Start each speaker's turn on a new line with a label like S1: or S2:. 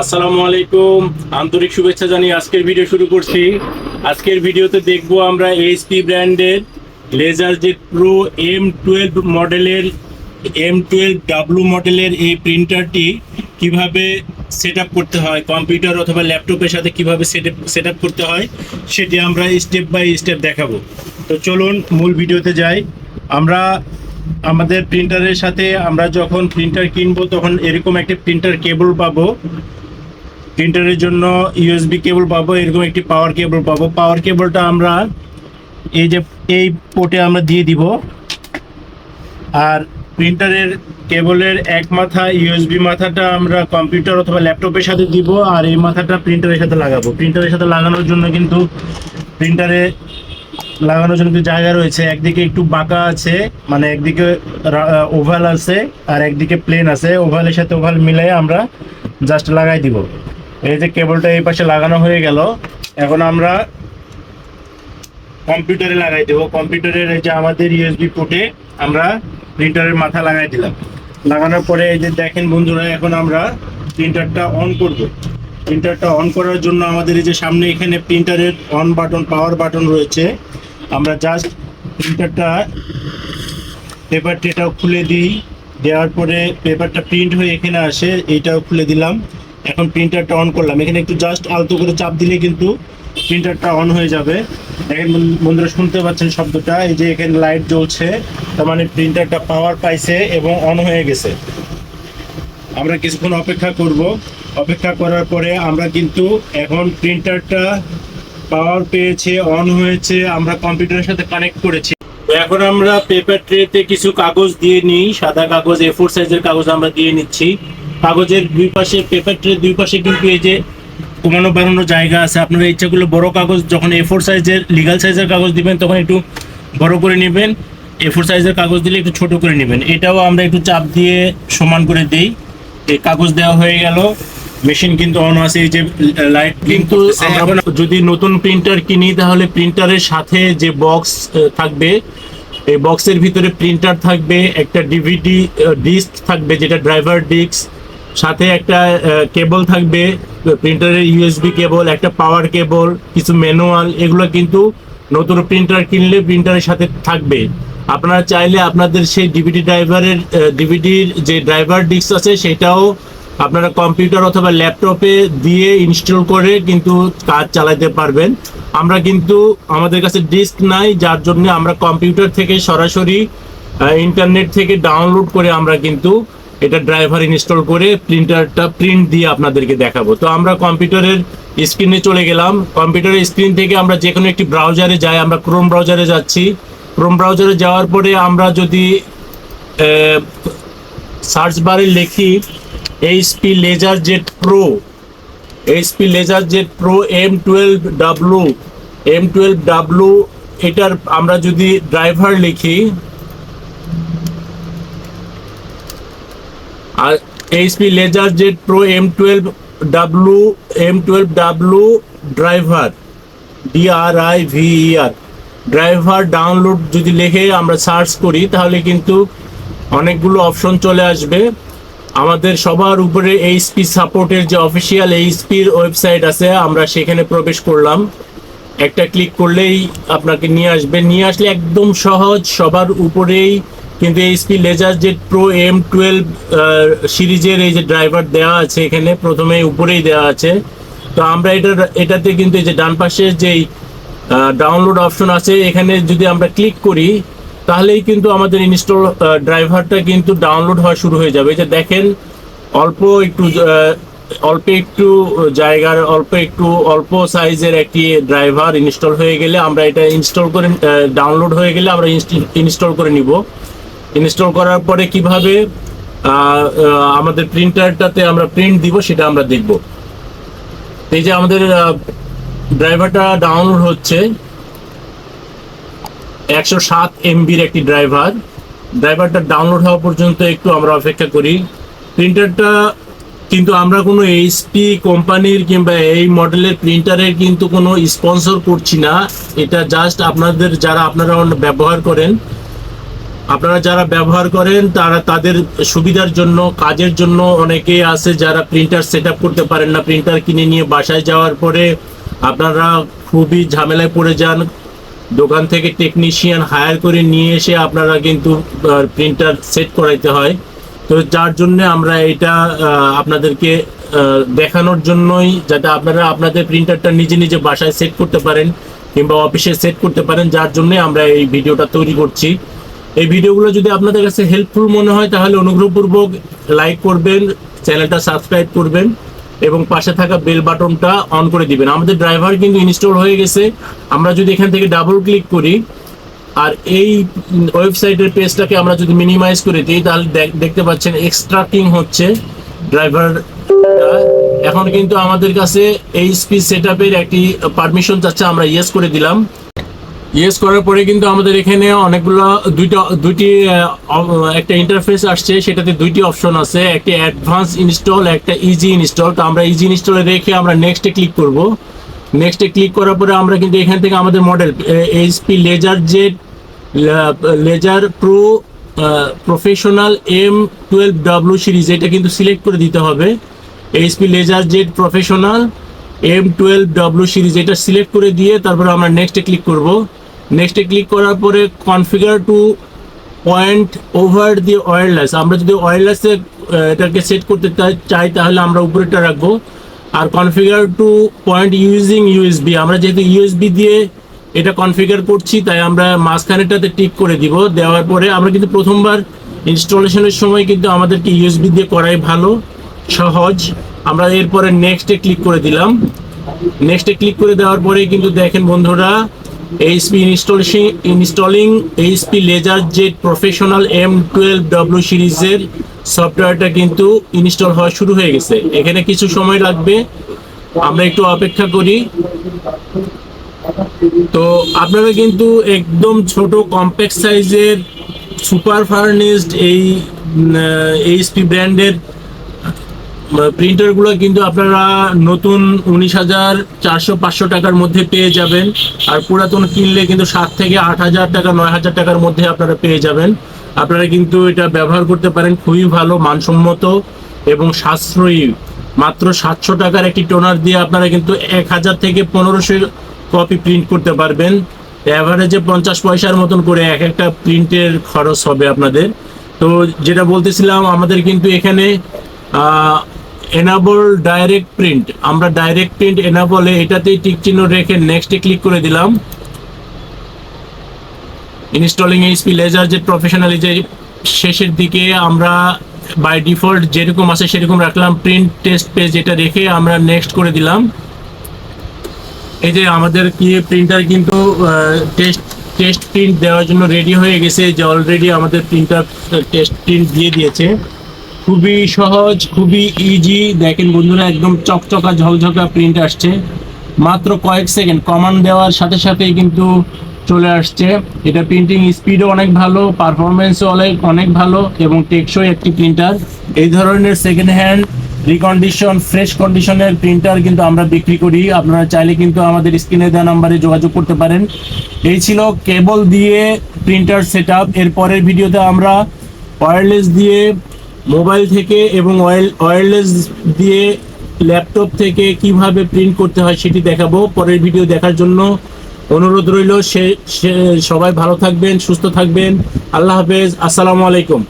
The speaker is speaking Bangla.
S1: আসসালামু আলাইকুম। আন্তরিক শুভেচ্ছা জানিয়ে আজকের ভিডিও শুরু করছি। আজকের ভিডিওতে দেখব আমরা এইচপি ব্র্যান্ডের LaserJet pro M twelve মডেলের এম টুয়েলভ ডাব্লু মডেলের এই প্রিন্টারটি কীভাবে সেট করতে হয় কম্পিউটার অথবা ল্যাপটপের সাথে কীভাবে সেট করতে হয়, সেটি আমরা স্টেপ বাই স্টেপ দেখাবো। তো চলুন মূল ভিডিওতে যাই। আমরা আমাদের প্রিন্টারের সাথে আমরা যখন প্রিন্টার কিনবো, তখন এরকম একটা প্রিন্টার কেবল পাবো। প্রিন্টারের জন্য ইউএসবি কেবল পাবো, এরকম একটি পাওয়ার কেবল পাবো। পাওয়ার কেবলটা আমরা এই যে, এই পোর্টে আমরা দিয়ে দিব। আর প্রিন্টারের কেবলের এক মাথা ইউএসবি মাথাটা আমরা কম্পিউটার অথবা ল্যাপটপের সাথে দিব, আর এই মাথাটা প্রিন্টারের সাথে লাগাবো। প্রিন্টারের সাথে লাগানোর জন্য কিন্তু প্রিন্টারে লাগানোর জন্য কিন্তু জায়গা রয়েছে। একদিকে একটু বাঁকা আছে মানে একদিকে ওভাল আছে, আর একদিকে প্লেন আছে। ওভালের সাথে ওভাল মিলাই আমরা জাস্ট লাগাই দিব। এই যে কেবলটা এই পাশে লাগানো হয়ে গেল, এখন আমরা কম্পিউটারে লাগাই দেবো। কম্পিউটারের এই যে আমাদের ইউএসবি পোর্টে আমরা প্রিন্টারের মাথা লাগাই দিলাম। লাগানোর পরে এই যে দেখেন বন্ধুরা, এখন আমরা প্রিন্টারটা অন করব। প্রিন্টারটা অন করার জন্য আমাদের এই যে সামনে এখানে প্রিন্টারের অন বাটন পাওয়ার বাটন রয়েছে। আমরা জাস্ট প্রিন্টারটা পেপার ট্রেটাও খুলে দিই। দেওয়ার পরে পেপারটা প্রিন্ট হয়ে এখানে আসে, এইটাও খুলে দিলাম। এখন প্রিন্টারটা অন করলাম। এখানে একটু জাস্ট আলতো করে চাপ দিলে কিন্তু প্রিন্টারটা অন হয়ে যাবে। দেখেন বন্ধু- বন্ধুরা শুনতে পাচ্ছেন শব্দটা? এই যে এখানে লাইট জ্বলছে, তার মানে প্রিন্টারটা পাওয়ার পাইছে এবং অন হয়ে গেছে। আমরা কিছুক্ষণ অপেক্ষা করব। অপেক্ষা করার পরে আমরা কিন্তু এখন প্রিন্টারটা পাওয়ার পেয়েছে অন হয়েছে, আমরা কম্পিউটারের সাথে কানেক্ট করেছি। এখন আমরা পেপার ট্রেতে কিছু কাগজ দিয়ে নিই। সাদা কাগজ এ ফোর সাইজের কাগজ আমরা দিয়ে নিচ্ছি। কাগজের দুই পাশে পেপার ট্রে দুই পাশে কিন্তু এই যে কমানো বাড়ানো জায়গা আছে। আপনারা ইচ্ছা করলে বড় কাগজ যখন এ ফোর সাইজের লিগাল সাইজের কাগজ দিবেন তখন একটু বড় করে নেবেন। এ ফোর সাইজের কাগজ দিলে একটু ছোট করে নেবেন। এটাও আমরা একটু চাপ দিয়ে সমান করে দিই। এই কাগজ দেওয়া হয়ে গেল। মেশিন কিন্তু অন আছে এই যে লাইট কিন্তু যদি নতুন প্রিন্টার কিনি তাহলে প্রিন্টারের সাথে যে বক্স থাকবে এই বক্সের ভিতরে প্রিন্টার থাকবে একটা ডিভিডি ডিস্ক থাকবে যেটা ড্রাইভার ডিস্ক সাথে একটা কেবল থাকবে প্রিন্টারের ইউএসবি কেবল, একটা পাওয়ার কেবল, কিছু ম্যানুয়াল এগুলো কিন্তু নতুন প্রিন্টার কিনলে প্রিন্টারের সাথে থাকবে। আপনারা চাইলে আপনাদের সেই ডিভিডি ড্রাইভারের ডিভিডির যে ড্রাইভার ডিস্ক আছে, সেটাও আপনারা কম্পিউটার অথবা ল্যাপটপে দিয়ে ইনস্টল করে কিন্তু কাজ চালাতে পারবেন। আমরা কিন্তু, আমাদের কাছে ডিস্ক নাই, যার জন্য আমরা কম্পিউটার থেকে সরাসরি ইন্টারনেট থেকে ডাউনলোড করে আমরা কিন্তু এটা ড্রাইভার ইনস্টল করে প্রিন্টারটা প্রিন্ট দিয়ে আপনাদেরকে দেখাবো। তো আমরা কম্পিউটারের স্ক্রিনে চলে গেলাম। কম্পিউটারের স্ক্রিন থেকে আমরা যে কোনো একটি ব্রাউজারে যাই, আমরা ক্রোম ব্রাউজারে যাচ্ছি। ক্রোম ব্রাউজারে যাওয়ার পরে আমরা যদি সার্চ বারে লিখি HP LaserJet pro HP LaserJet pro M twelve W M twelve W এটার আমরা যদি ড্রাইভার লিখি আর HP LaserJet pro M twelve W M twelve W driver D R I V E R driver download যদি লিখে আমরা সার্চ করি, তাহলে কিন্তু অনেকগুলো অপশন চলে আসবে। আমাদের সবার উপরে এইচপি সাপোর্টের যে অফিসিয়াল এইচপির ওয়েবসাইট আছে, আমরা সেখানে প্রবেশ করলাম। একটা ক্লিক করলেই আপনাকে নিয়ে আসবে। নিয়ে আসলে একদম সহজ, সবার উপরেই কিন্তু HP LaserJet pro M twelve সিরিজের এই যে ড্রাইভার দেওয়া আছে এখানে প্রথমে উপরেই দেওয়া আছে। তো আমরা এটা, এটাতে কিন্তু এই যে ডান পাশে যেই ডাউনলোড অপশন আছে, এখানে যদি আমরা ক্লিক করি, তাহলেই কিন্তু আমাদের ইনস্টল ড্রাইভারটা কিন্তু ডাউনলোড হওয়া শুরু হয়ে যাবে। যে দেখেন, অল্প একটু অল্প একটু জায়গার, অল্প একটু, অল্প সাইজের একটি ড্রাইভার ইনস্টল হয়ে গেলে আমরা এটা ইনস্টল করে ডাউনলোড হয়ে গেলে আমরা ইনস্টল করে নিব। ইনস্টল করার পরে কীভাবে আমাদের প্রিন্টারটাতে আমরা প্রিন্ট দিব সেটা আমরা দেখব। এই যে আমাদের ড্রাইভারটা ডাউনলোড হচ্ছে। একশো সাত এমবির একটি ড্রাইভার। ড্রাইভারটা ডাউনলোড হওয়া পর্যন্ত একটু আমরা অপেক্ষা করি। প্রিন্টারটা কিন্তু আমরা কোনো এইচপি কোম্পানির কিংবা এই মডেলের প্রিন্টারের কিন্তু কোনো স্পন্সর করছি না। এটা জাস্ট আপনাদের, যারা আপনারা ব্যবহার করেন
S2: আপনারা যারা ব্যবহার করেন, তারা তাদের সুবিধার জন্য, কাজের জন্য অনেকে আছে যারা প্রিন্টার সেট করতে পারেন না প্রিন্টার কিনে নিয়ে বাসায় যাওয়ার পরে আপনারা খুবই ঝামেলায় পড়ে যান। দোকান থেকে টেকনিশিয়ান হায়ার করে নিয়ে এসে আপনারা কিন্তু প্রিন্টার সেট করাইতে হয়। তো যার জন্য আমরা এটা আপনাদেরকে দেখানোর জন্যই যাতে আপনারা আপনাদের প্রিন্টারটা নিজে নিজে বাসায় সেট করতে পারেন কিংবা অফিসে সেট করতে পারেন, যার জন্য আমরা এই ভিডিওটা তৈরি করছি। এই ভিডিওগুলো যদি আপনাদের কাছে হেল্পফুল মনে হয়, তাহলে অনুগ্রহপূর্বক লাইক করবেন চ্যানেলটা সাবস্ক্রাইব করবেন, এবং পাশে থাকা বেল বাটনটা অন করে দিবেন। আমাদের ড্রাইভার কিন্তু ইনস্টল হয়ে গেছে। আমরা যদি এখান থেকে ডাবল ক্লিক করি, আর এই ওয়েবসাইটের পেজটাকে আমরা যদি মিনিমাইজ করে দিই, তাহলে দেখ- দেখতে পাচ্ছেন এক্সট্রাক্টিং হচ্ছে ড্রাইভার এখন কিন্তু আমাদের কাছে এইচপি সেটআপের একটি পারমিশন চাচ্ছে, আমরা ইয়েস করে দিলাম। ইয়েস করার পরে কিন্তু আমাদের এখানে অনেকগুলো দুইটা, দুইটি একটা ইন্টারফেস আসছে, সেটাতে দুইটি অপশন আছে, একটি অ্যাডভান্স ইনস্টল একটা ইজি ইনস্টল তো আমরা ইজি ইনস্টলে রেখে আমরা নেক্সটে ক্লিক করব। নেক্সটে ক্লিক করার পরে আমরা কিন্তু এখান থেকে আমাদের model HP LaserJet laser pro professional M twelve W series এটা কিন্তু সিলেক্ট করে দিতে হবে। HP LaserJet professional M twelve W series এটা সিলেক্ট করে দিয়ে তারপরে আমরা নেক্সটে ক্লিক করব। নেক্সটে ক্লিক করার পরে configure to point over the wireless আমরা যদি ওয়্যারলেসে এটাকে সেট করতে চাই, তাহলে আমরা উপরেটা রাখব। আর configure to point using USB আমরা যেহেতু ইউএসবি দিয়ে এটা কনফিগার করছি, তাই আমরা মাঝখানেটাতে টিক করে দিব। দেওয়ার পরে আমরা কিন্তু প্রথমবার ইনস্টলেশনের সময় কিন্তু আমাদেরকে ইউএসবি দিয়ে করাই ভালো, সহজ। আমরা এরপরে নেক্সটে ক্লিক করে দিলাম। নেক্সটে ক্লিক করে দেওয়ার পরে কিন্তু দেখেন বন্ধুরা HP installation installing HP LaserJet professional M twelve W সিরিজের সফটওয়্যারটা কিন্তু ইনস্টল হওয়া শুরু হয়ে গেছে। এখানে কিছু সময় লাগবে। আমরা একটু অপেক্ষা করি। তো আপনারা কিন্তু একদম ছোট কম্প্যাক্ট সাইজের সুপার ফার্নিশড এই এইচপি ব্র্যান্ডের প্রিন্টারগুলো কিন্তু আপনারা নতুন উনিশ হাজার চারশো পাঁচশো টাকার মধ্যে পেয়ে যাবেন। আর পুরাতন কিনলে কিন্তু সাত থেকে আট হাজার টাকা, নয় হাজার টাকার মধ্যে আপনারা পেয়ে যাবেন। আপনারা কিন্তু এটা ব্যবহার করতে পারেন, খুবই ভালো, মানসম্মত এবং সাশ্রয়ী। মাত্র সাতশো টাকার একটি টোনার দিয়ে আপনারা কিন্তু এক হাজার থেকে পনেরোশো কপি প্রিন্ট করতে পারবেন। অ্যাভারেজে পঞ্চাশ পয়সার মতন করে এক একটা প্রিন্টের খরচ হবে আপনাদের। তো যেটা বলতেছিলাম, আমাদের কিন্তু এখানে এনাবল ডাইরেক্ট প্রিন্ট আমরা ডাইরেক্ট প্রিন্ট এনাবলে এটাতেই টিক চিহ্ন রেখে নেক্সটে ক্লিক করে দিলাম। ইনস্টলিং এইচপি লেজার যে প্রফেশনালি যে শেষের দিকে আমরা বাই ডিফল্ট যেরকম আছে সেরকম রাখলাম। প্রিন্ট টেস্ট পেজ এটা রেখে আমরা নেক্সট করে দিলাম। এই যে আমাদের কি প্রিন্টার কিন্তু টেস্ট টেস্ট প্রিন্ট দেওয়ার জন্য রেডি হয়ে গেছে। যে অলরেডি আমাদের প্রিন্টার টেস্ট প্রিন্ট দিয়ে দিয়েছে। খুবই সহজ, খুবই ইজি দেখেন বন্ধুরা, একদম চকচকা, ঝকঝকা প্রিন্ট আসছে। মাত্র কয়েক সেকেন্ড কমান্ড দেওয়ার সাথে সাথেই কিন্তু চলে আসছে। এটা প্রিন্টিং স্পিডও অনেক ভালো পারফরমেন্সও অনেক অনেক ভালো এবং টেকসই একটি প্রিন্টার এই ধরনের সেকেন্ড হ্যান্ড রিকন্ডিশন ফ্রেশ কন্ডিশনের প্রিন্টার কিন্তু আমরা বিক্রি করি। আপনারা চাইলে কিন্তু আমাদের স্ক্রিনে দেওয়া নাম্বারে যোগাযোগ করতে পারেন। এই ছিল কেবল দিয়ে প্রিন্টার সেট আপ এর পরের ভিডিওতে আমরা ওয়্যারলেস দিয়ে মোবাইল থেকে এবং ওয়্যারলেস দিয়ে ল্যাপটপ থেকে কীভাবে প্রিন্ট করতে হয় সেটি দেখাবো। পরের ভিডিও দেখার জন্য অনুরোধ রইল। সে- সবাই ভালো থাকবেন, সুস্থ থাকবেন। আল্লাহ হাফেজ। আসসালামু আলাইকুম।